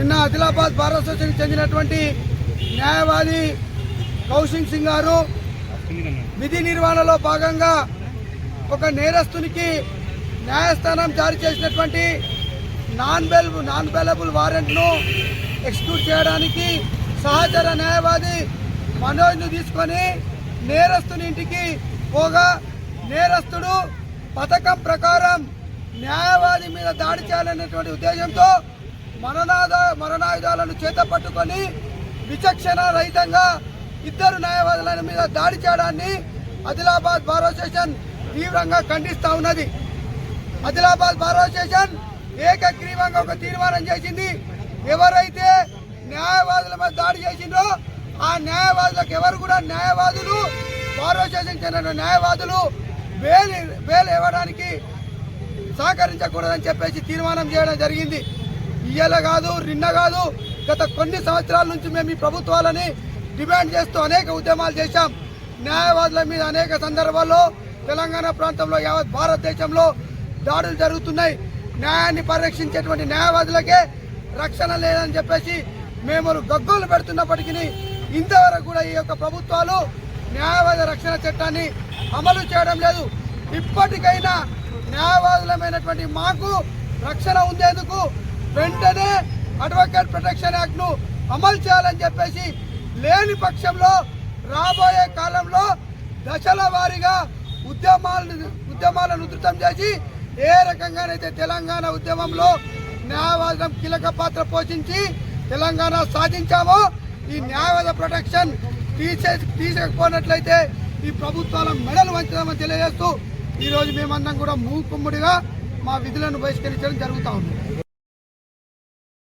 నిన్న ఆదిలాబాద్ బార్ అసోసియేషన్కి చెందినటువంటి న్యాయవాది కౌశిక్ సింగ్ గారు విధి నిర్వహణలో భాగంగా ఒక నేరస్తునికి న్యాయస్థానం జారీ చేసినటువంటి నాన్ బెల్ నాన్ బెలబుల్ వారెంట్ను ఎక్స్క్యూట్ చేయడానికి సహచర న్యాయవాది మనోజ్ను తీసుకొని నేరస్తుని ఇంటికి పోగా నేరస్తుడు పథకం ప్రకారం న్యాయవాది మీద దాడి చేయాలనేటువంటి ఉద్దేశంతో మరణాద మరణాయుధాలను చేత పట్టుకొని విచక్షణ రహితంగా ఇద్దరు న్యాయవాదుల మీద దాడి చేయడాన్ని ఆదిలాబాద్ బార్ అసోసియేషన్ తీవ్రంగా ఖండిస్తూ ఉన్నది. ఆదిలాబాద్ బార్ అసోసియేషన్ ఏకగ్రీవంగా ఒక తీర్మానం చేసింది. ఎవరైతే న్యాయవాదుల మీద దాడి చేసిందో ఆ న్యాయవాదులకు ఎవరు కూడా న్యాయవాదులు బార్ అసోసియేషన్ చెందిన న్యాయవాదులు బెయిల్ బెయిల్ ఇవ్వడానికి సహకరించకూడదని చెప్పేసి తీర్మానం చేయడం జరిగింది. ఇయ్యాల కాదు నిన్న కాదు గత కొన్ని సంవత్సరాల నుంచి మేము ఈ ప్రభుత్వాలని డిమాండ్ చేస్తూ అనేక ఉద్యమాలు చేశాం. న్యాయవాదుల మీద అనేక సందర్భాల్లో తెలంగాణ ప్రాంతంలో యావత్ భారతదేశంలో దాడులు జరుగుతున్నాయి. న్యాయాన్ని పరిరక్షించేటువంటి న్యాయవాదులకే రక్షణ లేదని చెప్పేసి మేము గగ్గోలు పెడుతున్నప్పటికీ ఇంతవరకు కూడా ఈ యొక్క ప్రభుత్వాలు న్యాయవాద రక్షణ చట్టాన్ని అమలు చేయడం లేదు. ఇప్పటికైనా న్యాయవాదులమైనటువంటి మాకు రక్షణ ఉండేందుకు వెంటనే అడ్వకేట్ ప్రొటెక్షన్ యాక్ట్ను అమలు చేయాలని చెప్పేసి లేని పక్షంలో రాబోయే కాలంలో దశల వారీగా ఉద్యమాలను ఉద్యమాలను ఉధృతం చేసి ఏ రకంగానైతే తెలంగాణ ఉద్యమంలో న్యాయవాదం కీలక పాత్ర పోషించి తెలంగాణ సాధించామో ఈ న్యాయవాద ప్రొటెక్షన్ తీసే తీసకపోయినట్లయితే ఈ ప్రభుత్వాల మెడలు వంచదామని తెలియజేస్తూ ఈరోజు మేమందరం కూడా మూకుమ్ముడిగా మా విధులను బహిష్కరించడం జరుగుతూ ఉంది.